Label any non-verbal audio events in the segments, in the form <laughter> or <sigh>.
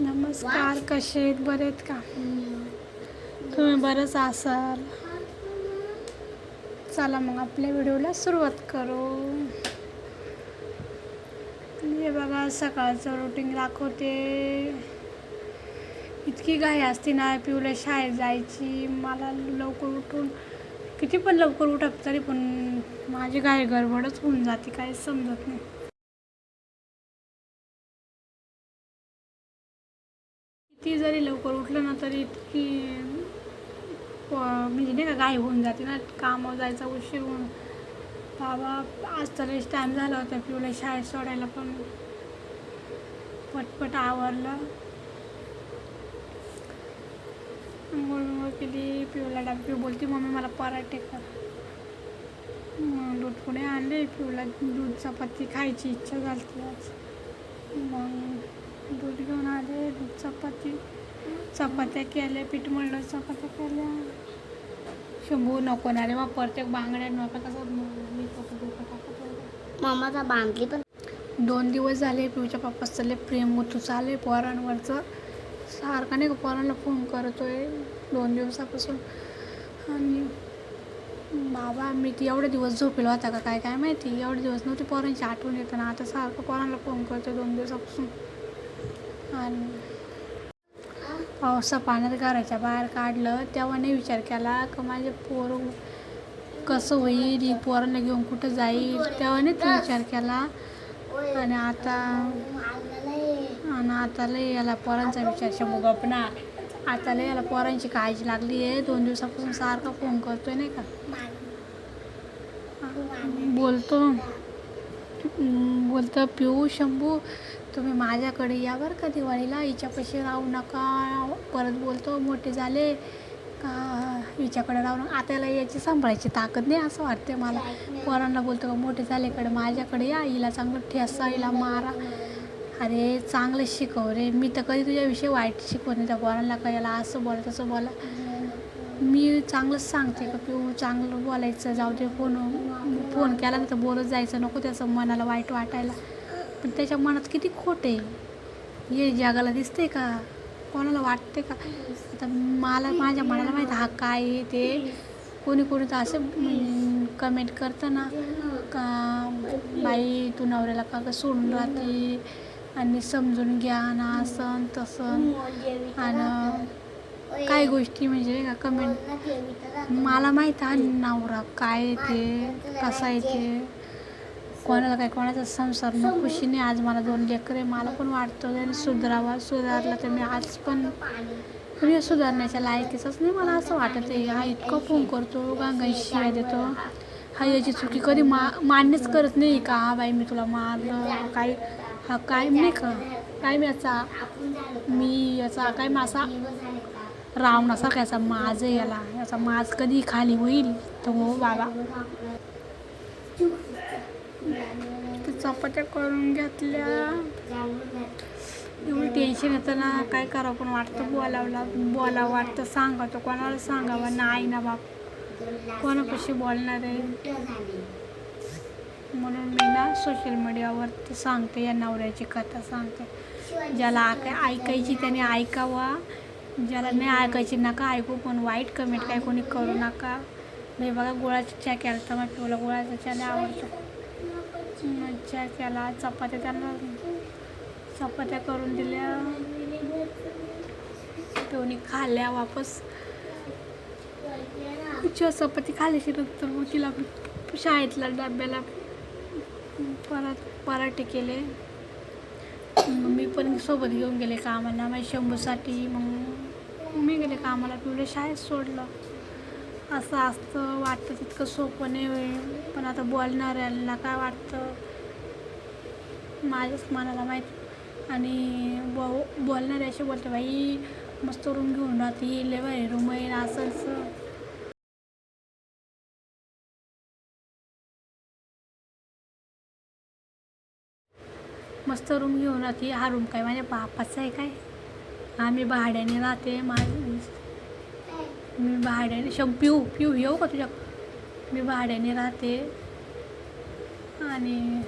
नमस्कार कसे आहेत? बरे आहेत का? तुम्ही बरंच असाल? चला मग आपल्या व्हिडिओला सुरुवात करू. हे बघा सकाळचं रुटीन दाखवते. इतकी घाई असते ना पिऊला शाळेत जायची. मला लवकर उठून किती पण लवकर उठत तरी पण माझी घाई गडबडच होऊन जाते काही समजत नाही. ती जरी लवकर उठलं ना तरी इतकी म्हणजे नाही का गाय होऊन जाते ना कामावर जायचा उशीर होऊन. बाबा आज तर टाईम झाला होता पिऊला शाळेत सोडायला पण पटपट आवरलं. आंघोळ केली पिवला डबा बोलते बोलती मम्मी मला पराठे कर. मग दूध पुढे आणले पिवला दूध चपाती खायची इच्छा झाली आज. मग दूध घेऊन आले दूध चपाती चपात्या केल्या पीठ मळलं चपात्या केल्या. शंभू नको ना रे मग प्रत्येक बांगड्या नको कसं मी टाकत. मामाचा बांधली पण दोन दिवस झाले पिऊच्या पप्पा चालले प्रेम होतो चालले पोरांवरचं. सारखा नाही का पोरांना फोन करतोय दोन दिवसापासून. आणि बाबा मी ती एवढे दिवस झोपेला होता का काय काय माहिती? एवढे दिवस नव्हती पोरांची आठवण येतं ना आता सारखं पोरांना फोन करतोय दोन दिवसापासून. आणि पावसा पाण्यात घराच्या बाहेर काढलं तेव्हा नाही विचार केला का माझे पोर कसं होईल पोरांना घेऊन कुठं जाईल तेव्हा नाही तो विचार केला. आणि आता आणि आता लय याला पोरांचा विचार शंभू गपना आता लय याला पोरांची काळजी लागली आहे दोन दिवसापासून सारखा फोन करतोय नाही का? बोलतो. बोलतं बोलतो पिऊ शंभू. तुम्ही माझ्याकडे या बरं का दिवाळीला. हिच्यापाशी राहू नका. परत बोलतो मोठे झाले. का हिच्याकडे राहू नका. आता याला याची सांभाळायची ताकद नाही असं वाटते मला. पोरांना बोलतो का मोठे झालेकडे माझ्याकडे या. हिला चांगलं ठेसा हिला मारा. अरे चांगलं शिकव रे. मी तर कधी तुझ्याविषयी वाईट शिकवत नाही त्या पोरांना. का याला असं बोला तसं बोला. मी चांगलंच सांगते का पिऊ? चांगलं बोलायचं. जाऊ दे फोन फोन केला ना तर बोलत जायचं. नको त्याचं मनाला वाईट वाटायला. पण त्याच्या मनात किती खोट आहे? हे जगाला दिसते का? कोणाला वाटते का? आता मला माझ्या मनाला माहीत हा काय आहे ते. कोणी कोणी तर असं कमेंट करतं ना का बाई तू नवऱ्याला का गं सोडून राहते? आणि समजून घ्या ना असं तसं. आणि काही गोष्टी म्हणजे का कमेंट मला माहीत आहे नवरा काय येते कसा येते कोणाला काय कोणाचा संसार नको खुशीने आज मला दोन लेकर आहे मला पण वाटतं त्याने सुधारावा सुधारला तर मी आज पण हे सुधारण्याच्या लायकीचंच नाही मला असं वाटत आहे. हा इतकं फोन करतो गांगाई शिवाय देतो. हा याची चुकी कधी मा मान्यच करत नाही का? हा बाई मी तुला मारलं काय हा काय नाही का? काय मी याचा मी याचा काय माझा रावणासारखा याचा माज आहे याला? याचा माज कधी खाली होईल? तर हो बाबा. ते चपात्या करून घेतल्या. एवढं टेन्शन येतं ना काय करावं पण वाटतं बोलावला बोलावं वाटतं. सांगावं कोणाला सांगावं? नाही ना बाप. कोणापाशी बोलणार आहे? म्हणून मी ना सोशल मीडियावर ते सांगते या नवऱ्याची कथा सांगते. ज्याला ऐकायची त्याने ऐकावा. ज्याला नाही ऐकायची नका ऐकू पण वाईट कमेंट काय कोणी करू नका. मी बघा गुळाचा चहा केला तर मग पिवला गुळाचा चहा नाही आवडतो. मज्जा केला चपात्या त्यांना चपात्या करून दिल्या. दोन्ही खाल्ल्या वापस. चपाती खाल्ली नंतर मग तिला शाळेतल्या डब्याला परत पराठे केले. मग मी पण सोबत घेऊन गेले कामाला. माझ्या शंभूसाठी मग मी गेले कामाला. पिवळे शाळेत सोडलं. असं असतं वाटतं तितकं सोपं नाही होईल पण आता बोलणाऱ्याला काय वाटतं? माझ्याच मनाला माहीत. आणि बो बोलणारे असे बोलते बाई मस्त रूम घेऊन राहते लय बाई रूम आहे असं असं. मस्त रूम घेऊन राहते. हा रूम काय माझ्या बापाचा आहे काय? आम्ही भाड्याने राहते माझ मी भाड्याने शं पिऊ पिऊ येऊ का तुझ्या? मी भाड्याने राहते. आणि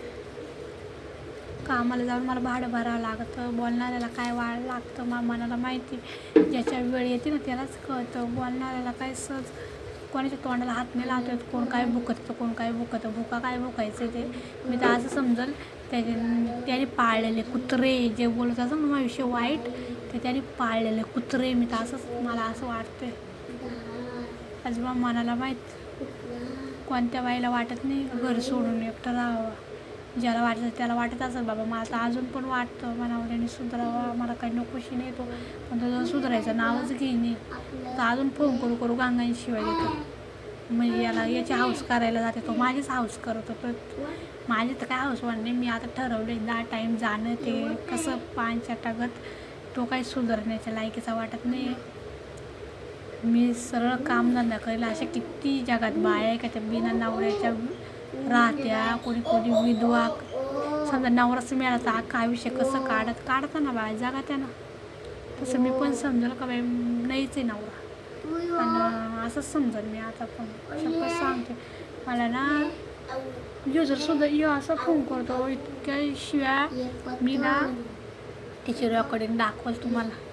कामाला जाऊन मला भाडं भरावं लागतं. बोलणाऱ्याला काय वाढ लागतं मा मनाला माहिती ज्याच्या वेळ येते ना त्यालाच कळतं. बोलणाऱ्याला काय सहज कोणाच्या तोंडाला हात नाही लावतात कोण काय भुकत कोण काय भुकतं. भुका काय भुकायचं ते? मी तर असं समजल. त्याचे त्याने पाळलेले कुत्रे जे बोलत असं ना माझ्याविषयी वाईट ते त्याने पाळलेले कुत्रे मी तर असंच मला असं वाटते आजोबा मनाला माहीत कोणत्या बाईला वाटत नाही घर सोडून एकटं राहावं. ज्याला वाटतं त्याला वाटत असेल बाबा मला तर अजून पण वाटतं मनावल्याने सुधारावा मला काही नकोशी नाही तो. पण तो जर सुधारायचं नावच घेईन तर अजून फोन करू करू गांगाने शिवाय देतो. म्हणजे याला याची हाऊस करायला जाते तो माझीच हाऊस करत. होतो माझी तर काय हाऊस नाही मी आता ठरवले दहा टाईम जाणं ते कसं पाच टाकत तो काही सुधारण्याच्या लायकीचा वाटत नाही. मी सरळ कामधंदा करेल अशा किती जगात बाया आहे का त्या बिना नवऱ्याच्या राहत्या कोणी कोणी विधवा. समजा नवराच मिळाला तर अख्खा आयुष्य कसं काढत काढता ना बाया जागा त्या ना. तसं मी पण समजेल का बाई नाहीच आहे नवरा. आणि असंच समजेल मी आता पण. शपथ सांगते. मला ना यो सुद्धा यो असा फोन करतो इतक्याशिवाय मी ना तिची रेकॉर्डिंग दाखवल तुम्हाला.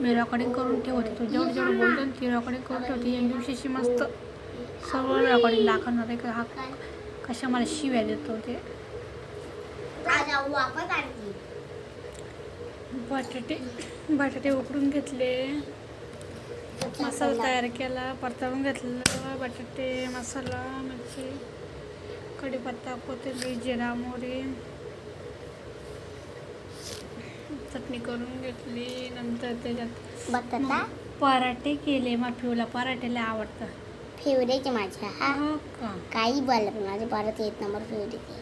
मी रेकॉर्डिंग करून ठेवते. तू जेवढं जेवढं बोलतो ती रेकॉर्डिंग करून ठेवते. एक दिवशीची मस्त सगळं रेकॉर्डिंग दाखवणार आहे. का हा कशा मला शिव्या देतो ते. बटाटे बटाटे उकडून घेतले. मसाला तयार केला. परतावून घेतलेला बटाटे मसाला मिरची कढीपत्ता कोथिंबीर जिरा मोहरी. चटणी करून घेतली नंतर त्याच्यात बटाटा? पराठे केले मग पिऊला पराठे लय आवडतं फेवरेट माझ्या. हा. हो का? काही बोल माझे परत एक नंबर फेवरेट आहे.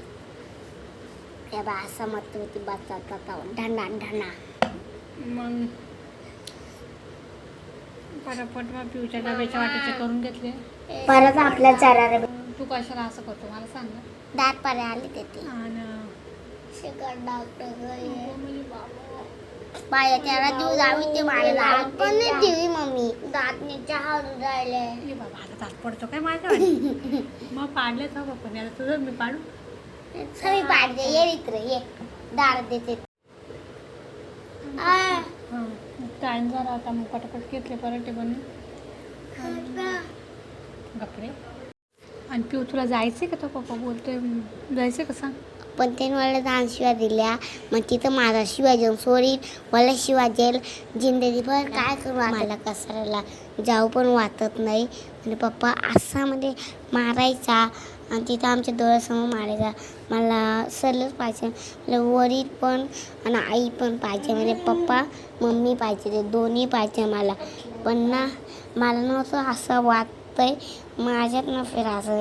या बा असं मत होती बटाटा ढणा ढणा मग पटापट मग पिऊच्या डब्याच्या वाटेचे करून घेतले. परत आपल्या चारा तू कशाला असं करतो? मला सांग ना. दात पारे आले ते. ते आणि बाया त्याला देऊ जावी ते मला दात पण नाही देवी मम्मी. दात नीचे हाडून राहिले. ए बाबा आता तास पडतो काय माझ्या <laughs> मग पाडले तर पण याला तुझं मी पाडू. सगळी पाडते. ये इकडे ये. दार देते. आ, टाईम झाला आता मग पटापट घेतले पराठे बनवून. कपडे आणि पिऊ तुला जायचं का तो पप्पा? बोलतोय जायचं का सांग? पण त्याने मला दान शिवाय दिल्या. मग तिथं माझा शिवाय सोडील मला शिवाय जाईल काय करू मला कसायला जाऊ पण वाटत नाही. आणि पप्पा असामध्ये मारायचा. आणि तिथं आमच्या डोळ्यासमोर मारायचा. मला सरलच पाहिजे. मला वडील पण आणि आई पण पाहिजे. म्हणजे पप्पा मम्मी पाहिजे. ते दोन्ही पाहिजे मला. पण ना मला नव्हतं असं वाटतंय माझ्यात न फिर असं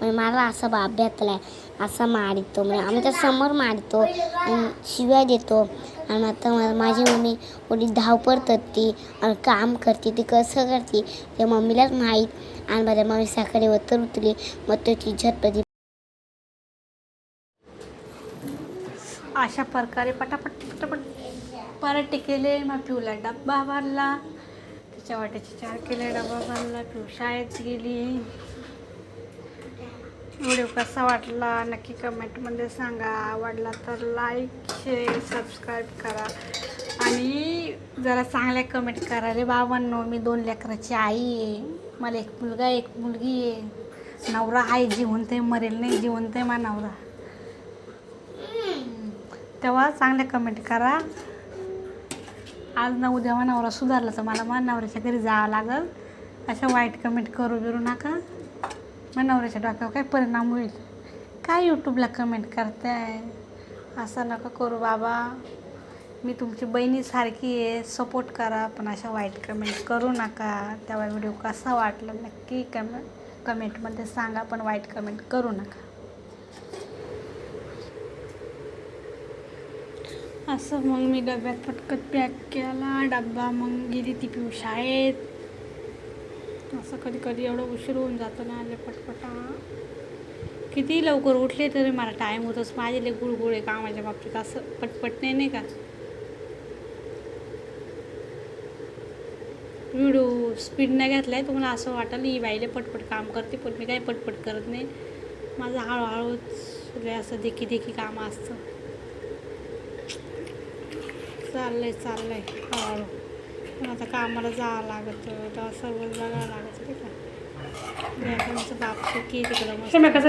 म्हणजे मला असं बाप आहे असं मारितो म्हणजे आमच्यासमोर मारतो आणि शिव्या देतो. आणि आता माझी मम्मी एवढी धावपळ करते आणि काम करते ती कसं करते ते मम्मीलाच माहीत. आणि माझ्या मम्मी सकाळी वतर उतरली मग तो ती झटपटी अशा प्रकारे पटापट पटापट पराठे केले मग पिवला डब्बा भरला. तिच्या वाट्याचे चार केले डबा बनला तू शाळेत गेली. व्हिडिओ कसा वाटला? नक्की कमेंटमध्ये सांगा. आवडला तर लाईक शेअर सबस्क्राईब करा. आणि जरा चांगल्या कमेंट करा रे बाबांनो मी दोन लेकराची आई आहे. मला एक मुलगा एक मुलगी आहे. नवरा आहे जिवंत आहे मरेल नाही जिवंत आहे मा नवरा. तेव्हा चांगल्या कमेंट करा. आज ना उद्या मा नवरा सुधारला तर मला मा नवऱ्याच्या घरी जावं लागल. अशा वाईट कमेंट करू बिरू नका. मग नवऱ्याच्या डोक्यावर काय परिणाम होईल. काय यूट्यूबला कमेंट करताय? असं नका करू बाबा. मी तुमची बहिणीसारखी आहे. सपोर्ट करा पण अशा वाईट कमेंट करू नका. तेव्हा व्हिडिओ कसा वाटला नक्की कमेंट कमेंटमध्ये सांगा पण वाईट कमेंट करू नका. असं मग मी डब्यात पटकत पॅक केला डब्बा मग गेली ती पिऊ शाळेत. असं कधी कधी एवढं उशीर होऊन जातो ना आले पटपटा. किती लवकर उठले तरी मला टाईम होतोच. माझे लय गुळगुळ कामाच्या बाबतीत. असं पटपट नाही नाही का? व्हिडिओ स्पीड नाही घेतला आहे तुम्हाला असं वाटेल ही बाईले पटपट काम करते पण मी काही पटपट करत नाही. माझं हळूहळूच असं देखी देखी कामं असतं. चाललंय चाललंय. हळूहळू. पण आता कामाला जावं लागत तेव्हा सर्व बघावं लागत नाही का लेकरांचं बाप सुखी तिकडं